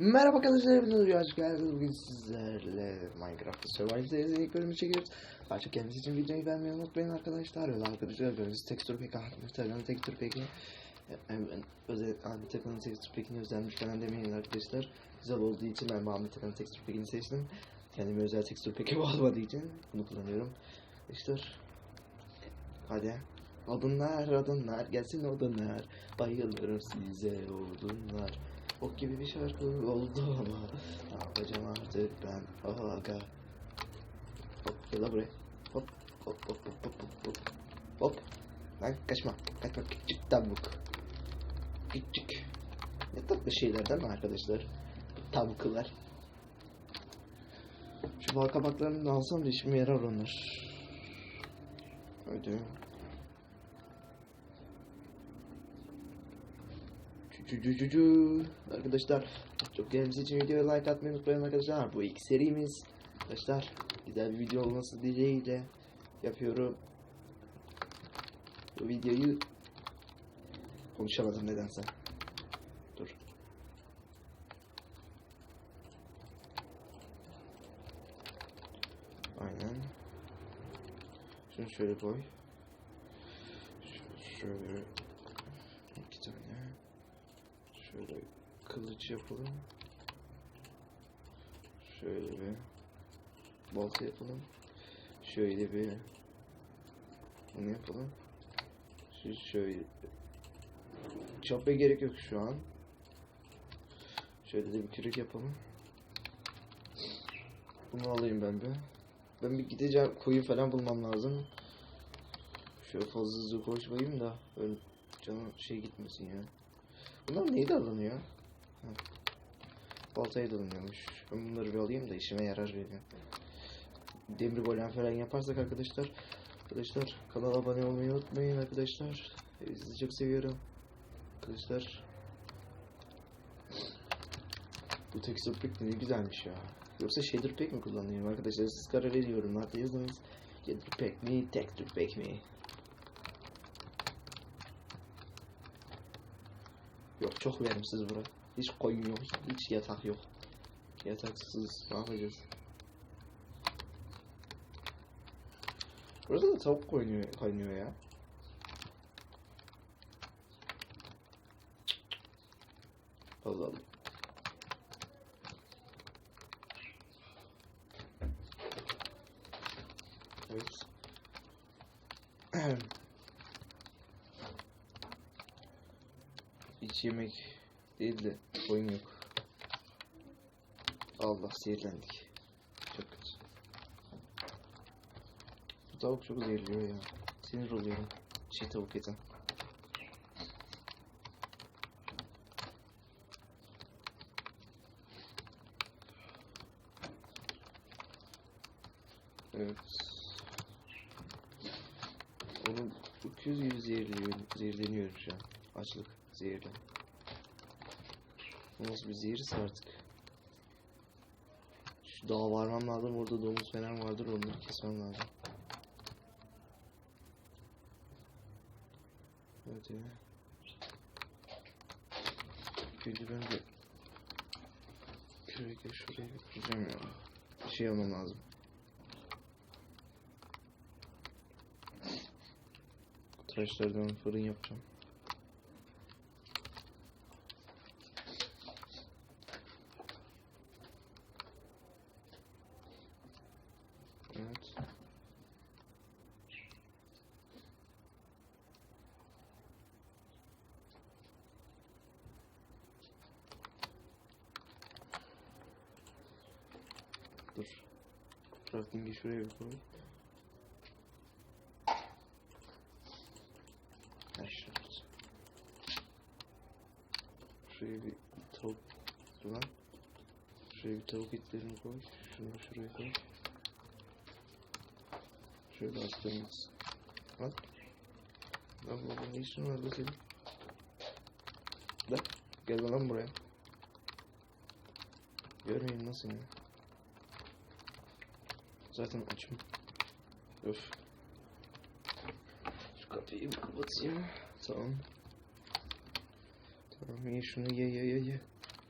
Merhaba arkadaşlar, hepiniz hoş geldiniz. Bugün sizlerle Minecraft Survival serisinin ilk bölümünü çekiyoruz. Ayrıca kendisi için videoyu beğenmeyi unutmayın arkadaşlar. Öyle arkadaşlar gördüğünüz tekstür peki, muhtemelen tekstür peki. Özel Ahmet Akan'ın tekstür pekini özenmiş falan demeyin arkadaşlar. Güzel olduğu için ben Ahmet Akan'ın tekstür pekini seçtim. Kendime özel tekstür peki olmadığı için bunu kullanıyorum. İşte hadi. Odunlar, odunlar, gelsin odunlar. Bayılırım size odunlar. Ok gibi bir şarkı oldu ama ne yapacağım artık ben. Aga. Hop gel lan buraya. Hop hop hop hop hop hop hop. Hop. Lan kaçma. Kaçma. Küçük tavuk. Küçük. Ne tatlı şeyler değil mi arkadaşlar? Tavuklar. Şu bal kabaklarını da alsam da işime yarar onlar. Hadi Arkadaşlar çok gelmesi için videoya like atmayı unutmayın arkadaşlar. Bu ilk serimiz. Arkadaşlar güzel bir video olması dileğiyle yapıyorum. Bu videoyu konuşamadım nedense. Dur. Aynen. Şunu şöyle koy. Ş- Şöyle iki tane. Şöyle kılıç yapalım. Şöyle bir balta yapalım. Şöyle bir bunu yapalım. Şu şöyle çapaya gerek yok şu an. Şöyle de bir kürek yapalım. Bunu alayım ben bir. Ben bir gideceğim koyu falan bulmam lazım. Şöyle fazla hızlı koşmayayım da öyle canım şey gitmesin ya. Bunlar neydi alınıyor? Ha. Baltaya da alınıyormuş. Ben bunları bir alayım da işime yarar benim. Demir golem falan yaparsak arkadaşlar. Arkadaşlar kanala abone olmayı unutmayın arkadaşlar. Sizi çok seviyorum. Arkadaşlar. Bu texture pack ne güzelmiş ya. Yoksa shader pack mi kullanıyorum arkadaşlar? Siz karar veriyorum. Hatta yazınız. Shader pack mi, texture pack mi? Yok çok verimsiz bura. Hiç koyun yok, hiç yatak yok. Yataksız ne yapacağız? Burada da tavuk kaynıyor, kaynıyor ya. Allah. Evet. Hiç yemek değil de oyun yok. Allah zehirlendik. Çok kötü. Bu tavuk çok zehirliyor ya. Sinir oluyorum. Şey tavuk yeten. Evet. Onun öküz gibi zehirliyor, zehirleniyorum şu an. Açlık, zehirlen. Nasıl bir zehirse artık. Şu dağa varmam lazım. Orada domuz falan vardır. Onları kesmem lazım. Hadi. Gülü ben de Şuraya şuraya götüreceğim ya. Bir şey almam lazım. Taşlardan fırın yapacağım. Evet. Dur. Crafting'i şuraya koy. Aşağıda. Şuraya bir tavuk lan. Şuraya bir tavuk etlerini koy. Şunu şuraya koy. Şöyle astırmaz. Lan. Lan baba ne işin var da senin? Lan gel lan buraya. Görmeyin nasıl ya. Zaten açım. Öf. Şu kapıyı bir kapatayım. Tamam. Tamam ye şunu ye ye ye ye.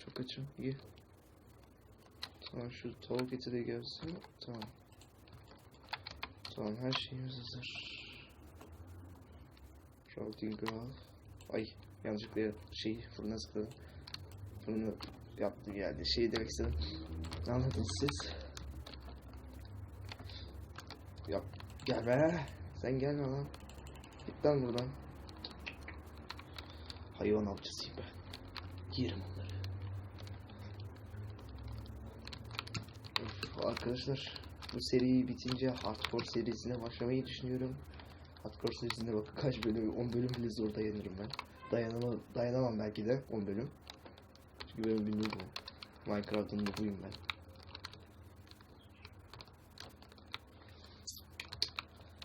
Çok açım ye. Tamam şu tavuk eti de gelsin. Tamam. Tamam her şeyimiz hazır. Routing off. Ay yanlışlıkla şey fırına sıkıldım. Fırını yaptı geldi. Şey demek istedim. Anladınız siz? Yap. Gel be. Sen gelme lan. Git lan buradan. Hayvan avcısıyım ben. Yerim onları. Arkadaşlar bu seri bitince Hardcore serisine başlamayı düşünüyorum. Hardcore serisinde bakın kaç bölüm 10 bölüm bile zor dayanırım ben. Dayanamam, dayanamam belki de 10 bölüm. Çünkü ben bir. Minecraft'ın noobuyum ben.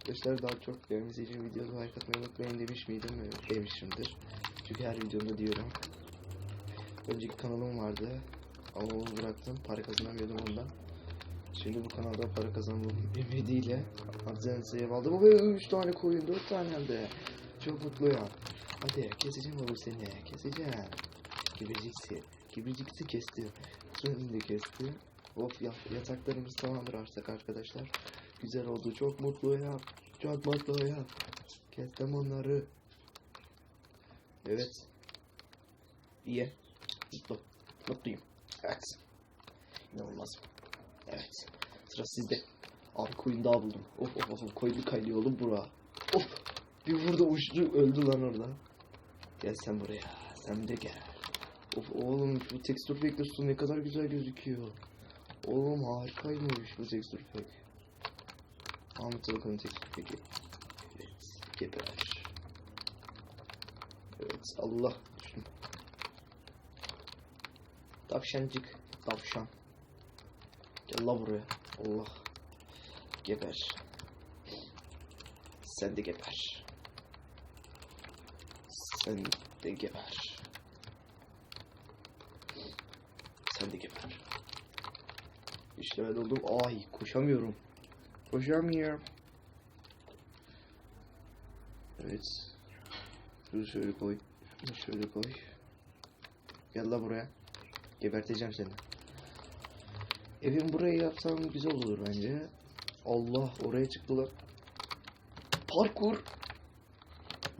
Arkadaşlar daha çok gelmesi için videoda like atmayı unutmayın demiş miydim? Demişimdir. Çünkü her videomda diyorum. Önceki kanalım vardı. Ama onu bıraktım. Para kazanamıyordum ondan. Şimdi bu kanalda para kazanmam ümidiyle Arzense'ye aldım. Ve 3 tane koyun, 4 tane de. Çok mutluyum. Hadi keseceğim baba seni. Keseceğim. Gibiciksi. Gibiciksi kestim. Sözünü de kestim. Of ya, yataklarımız tamamdır artık arkadaşlar. Güzel oldu. Çok mutluyum. Çok mutluyum. Kestim onları. Evet. İyi. Mutlu. Mutluyum. Evet. İnanılmaz. Evet. Sıra sizde. Abi koyun daha buldum. Of of of. of. Koyun bir kaynıyor oğlum bura. Of. Bir vurdu uçtu öldü lan orada. Gel sen buraya. Sen de gel. Of oğlum bu tekstür pack ne kadar güzel gözüküyor. Oğlum harikaymış bu tekstür pack. Alkan'ın tekstür pack'i. Evet. Geber. Evet Allah düştüm. Tavşancık. Tavşan. Gel la buraya. Allah. Geber. Sen de geber. Sen de geber. Sen de geber. İşte ben oldum. Ay koşamıyorum. Koşamıyorum. Evet. Şunu şöyle koy. Şöyle koy. Gel la buraya. Geberteceğim seni. Evim buraya yapsam güzel olur bence. Allah oraya çıktılar. Parkur.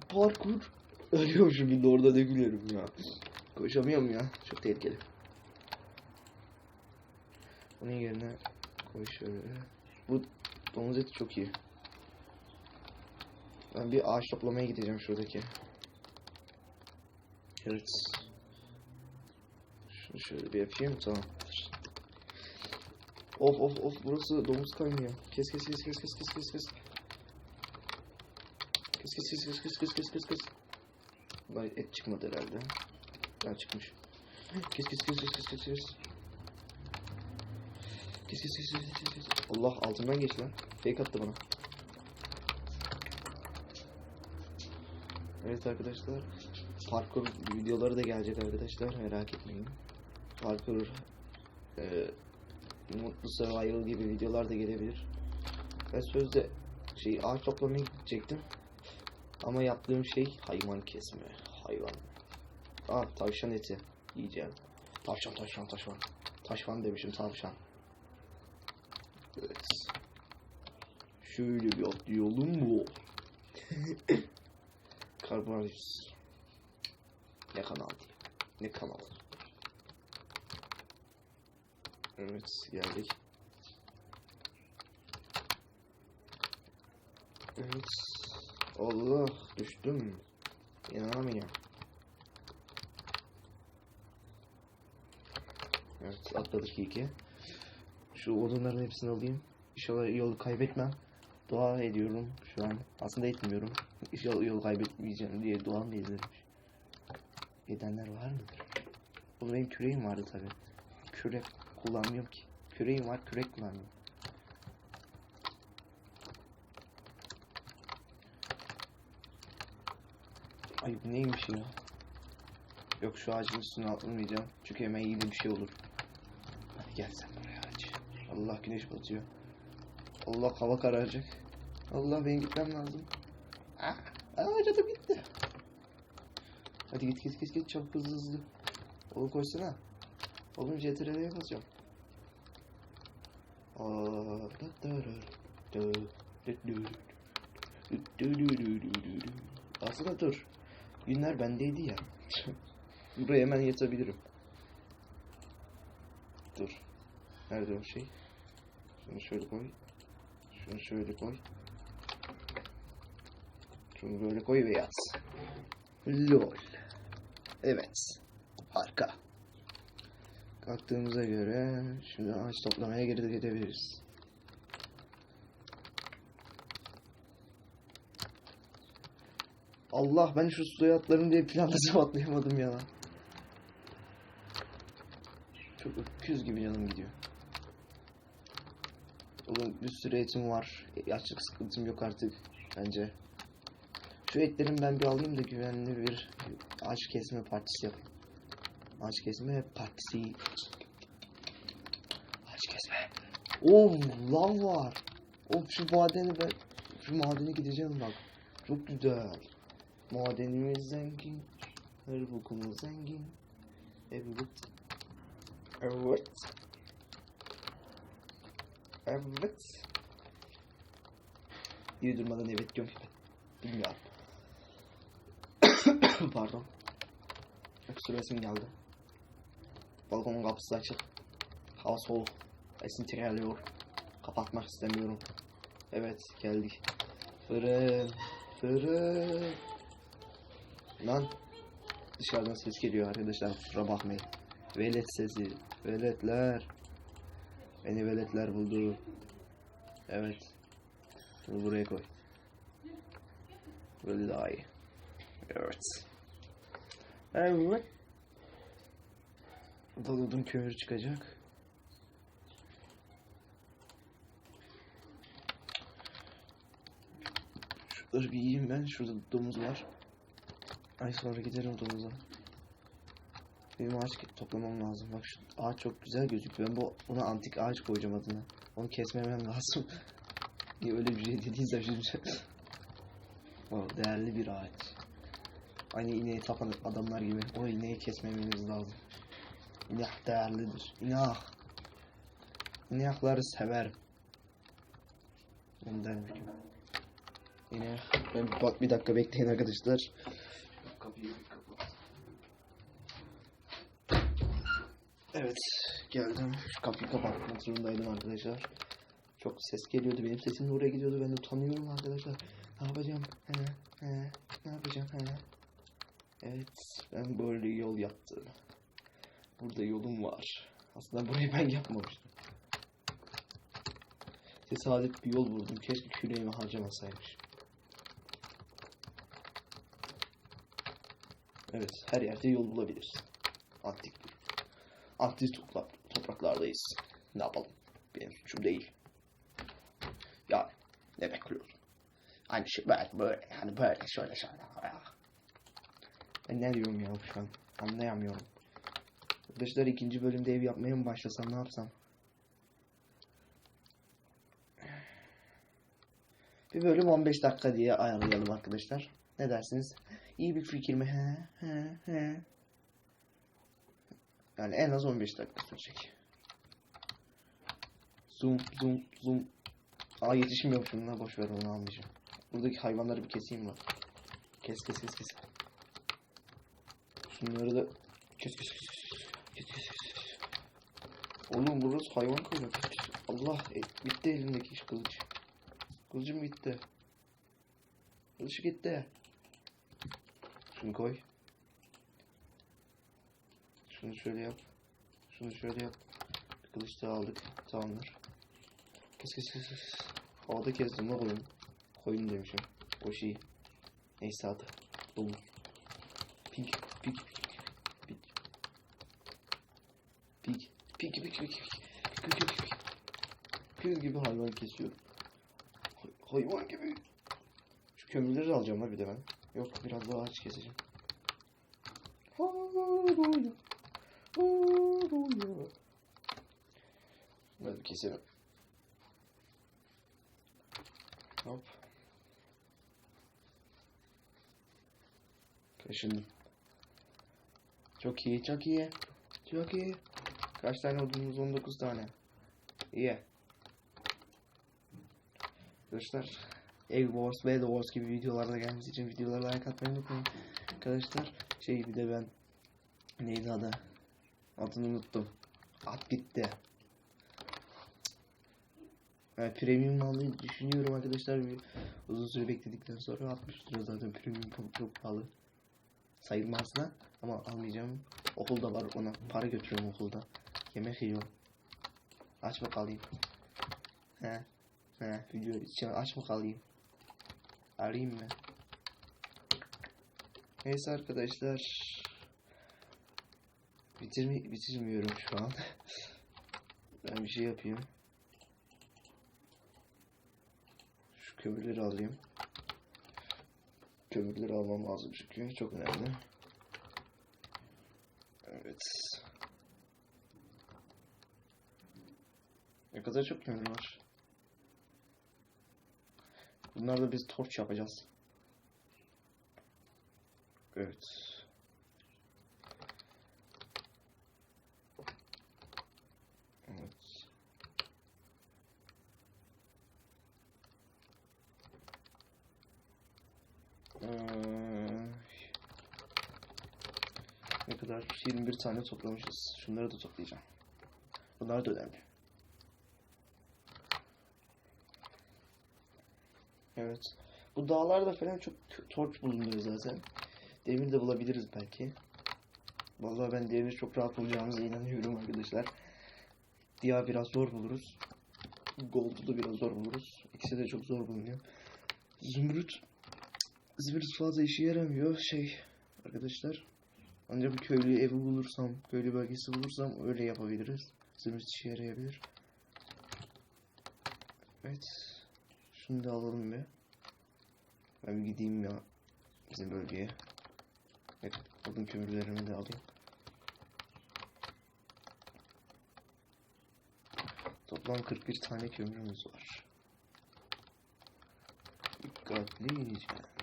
Parkur. Ölüyormuşum şimdi orada ne gülerim ya. Koşamıyorum ya. Çok tehlikeli. Bunun yerine koy şöyle. Bu domuz eti çok iyi. Ben bir ağaç toplamaya gideceğim şuradaki. Evet. Şunu şöyle bir yapayım tamam. Of of of burası domuz kaynıyor. Kes kes kes kes kes kes kes kes. Kes kes kes kes kes kes kes kes kes. Vay et çıkmadı herhalde. Ha çıkmış. Kes kes kes kes kes kes kes. Kes kes kes kes kes. Allah altından geç lan. Fake attı bana. Evet arkadaşlar. Parkur videoları da gelecek arkadaşlar. Merak etmeyin. Parkur e, Mutlu Survival gibi videolar da gelebilir. Ben sözde şey ağaç toplamaya gidecektim. Ama yaptığım şey hayvan kesme. Hayvan. Aa tavşan eti yiyeceğim. Tavşan tavşan tavşan. Tavşan demişim tavşan. Evet. Şöyle bir atlayalım mı? Karbonhidrat. Ne kanal diye. Ne kanal. Evet geldik. Evet. Allah düştüm. İnanamıyorum. Evet atladık iyi ki. Şu odunların hepsini alayım. İnşallah yolu kaybetmem. Dua ediyorum şu an. Aslında etmiyorum. İnşallah yolu kaybetmeyeceğim diye dua mı ediyorum? Edenler var mıdır? O benim küreğim vardı tabi. Kürek kullanmıyorum ki. Küreğim var kürek kullanmıyorum. Ay bu neymiş ya? Yok şu ağacın üstüne atlamayacağım. Çünkü hemen iyi bir şey olur. Hadi gel sen buraya. Allah güneş batıyor. Allah hava kararacak. Allah ben gitmem lazım. Ah, ağaç atıp gitti. Hadi git git git git çabuk hızlı hızlı. Oğlum koşsana. Oğlum CTRL'ye basacağım. Aslında dur. Günler bendeydi ya. Buraya hemen yatabilirim. Dur. Nerede o şey? Şunu şöyle koy. Şunu şöyle koy. Şunu böyle koy ve yaz. LOL. Evet. Harika. Kalktığımıza göre şimdi ağaç toplamaya geri gidebiliriz. Allah ben şu suya atlarım diye planlasam atlayamadım ya. Çok öküz gibi yanım gidiyor. Oğlum bir sürü etim var. Yaşlık sıkıntım yok artık bence. Şu etlerimi ben bir alayım da güvenli bir ağaç kesme partisi yapayım. Ağaç kesme partisi. Ağaç kesme. Oh lav var. Of şu madeni ben şu madene gideceğim bak. Çok güzel. Madenimiz zengin. Her bokumuz zengin. Evet. Evet. Evet. İyi durmadan evet diyorum. Bilmiyorum. Pardon. Öksüresim geldi. Balkonun kapısı açık. Hava soğuk. Esinti geliyor. Kapatmak istemiyorum. Evet geldik. Fırın. Fırın. Lan. Dışarıdan ses geliyor arkadaşlar kusura bakmayın. Velet sesi. Veletler. Beni veletler buldu. Evet. Bunu buraya koy. Böyle daha iyi. Evet. Evet. Daludun kömürü çıkacak. Şunları bir yiyeyim ben. Şurada domuz var. Ay sonra giderim domuza. Benim ağaç toplamam lazım. Bak şu ağaç çok güzel gözüküyor. Ben bu ona antik ağaç koyacağım adına. Onu kesmemem lazım. Niye öyle bir şey dediysem şimdi. wow, değerli bir ağaç. Aynı ineği tapan adamlar gibi. O ineği kesmememiz lazım. İnek değerlidir. İnek. İnekleri severim. Ondan mümkün. İnek. Ben bir, bak bir dakika bekleyin arkadaşlar. Kapıyı bir Evet geldim. Şu kapıyı kapatmak zorundaydım arkadaşlar. Çok ses geliyordu. Benim sesim de oraya gidiyordu. Ben de utanıyorum arkadaşlar. Ne yapacağım? He, he, ne yapacağım? He. Evet, ben böyle yol yaptım. Burada yolum var. Aslında burayı ben yapmamıştım. Tesadüf bir yol buldum. Keşke küreğimi harcamasaymış. Evet, her yerde yol bulabilirsin. Antik bir. Toprak, topraklardayız. Ne yapalım? Benim suçum değil. Ya, ne bekliyorsun? Aynı şey böyle, böyle, hani böyle, şöyle, şöyle. Ben ne diyorum ya şu an? Anlayamıyorum. Arkadaşlar ikinci bölümde ev yapmaya mı başlasam ne yapsam? Bir bölüm 15 dakika diye ayarlayalım arkadaşlar. Ne dersiniz? İyi bir fikir mi? He, he, he. Yani en az 15 dakika sürecek. Zoom, zoom, zoom. Aa yetişmiyor şununla boş ver onu almayacağım. Buradaki hayvanları bir keseyim bak. Kes kes kes kes. Şunları da kes kes kes. Kes kes kes. Oğlum burası hayvan. Kes, kes. Allah e, bitti elimdeki iş kılıç. Kılıcım gitti. Kılıç gitti. Şunu koy. Şunu şöyle yap. Şunu şöyle yap. Kılıç daha aldık. Tamamdır. Kes kes kes kes. Havada kestim ne koyun. Koyun demişim. O şey. Neyse adı. Domuz. Pig. Pig. Pig. Pig. Pig. Pig. Pig. Pig. Pig. Pig. Pig. Pig gibi hayvan kesiyorum. Hay- hayvan gibi. Şu kömürleri alacağım ha bir de ben. Yok biraz daha ağaç keseceğim. Hallelujah. Hallelujah. Bunları bir keselim. Hop. Kaşındım. Çok iyi, çok iyi. Çok iyi. Kaç tane odunumuz? 19 tane. İyi. Arkadaşlar Egg Wars The Wars gibi videolarda gelmesi için videolara like atmayı unutmayın. Arkadaşlar şey bir de ben neydi adı? Adını unuttum. At gitti. Yani premium almayı düşünüyorum arkadaşlar. Bir uzun süre bekledikten sonra 60 lira zaten premium çok, pahalı. Sayılmaz da ama almayacağım. Okulda var ona para götürüyorum okulda. Yemek yiyorum. Aç bakalım. He. He video için aç bakalım. Arayayım mı? Neyse arkadaşlar. Bitirmi bitirmiyorum şu an. ben bir şey yapayım. Şu kömürleri alayım. Kömürleri almam lazım çünkü çok önemli. Evet. Ne kadar çok kömür var. Bunlarla biz torç yapacağız. Evet. Ee, ne kadar? 21 tane toplamışız. Şunları da toplayacağım. Bunlar da önemli. Evet. Bu dağlarda falan çok torç bulunuyor zaten. Demir de bulabiliriz belki. Vallahi ben demir çok rahat bulacağımıza inanıyorum arkadaşlar. Diğer biraz zor buluruz. Gold'u da biraz zor buluruz. İkisi de çok zor bulunuyor. Zümrüt Zümrüt fazla işe yaramıyor şey arkadaşlar. Ancak bir köylü evi bulursam, köylü bölgesi bulursam öyle yapabiliriz. Zümrüt işe yarayabilir. Evet. Şunu da alalım bir. Ben bir gideyim ya bizim bölgeye. Evet, odun kömürlerimi de alayım. Toplam 41 tane kömürümüz var. Dikkatlice.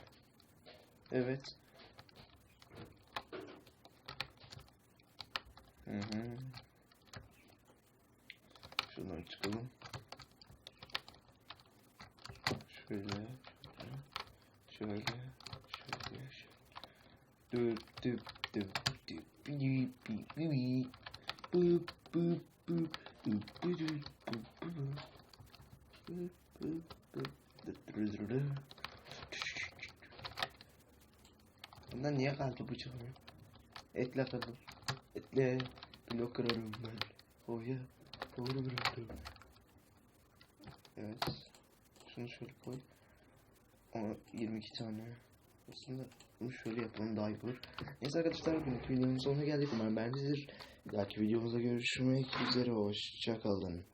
Evet. Hı hı. Şunları çıkalım. Şöyle. Şöyle. Şöyle. Şöyle. Düp düp düp düp. Bip bip bip. Bıp bıp bıp. Bıp bıp bıp. Bıp bıp bıp. Bıp bıp bıp. Bundan niye kaldı bu çalmıyor? Etle kadın. Etle blok kırarım ben. Oh yeah. Doğru bıraktım. Evet. Şunu şöyle koy. Ama 22 tane. Aslında bunu şöyle yapalım daha iyi olur. Neyse arkadaşlar bugünkü videonun sonuna geldik. Umarım beğenmişsinizdir. Bir dahaki videomuzda görüşmek üzere. Hoşçakalın.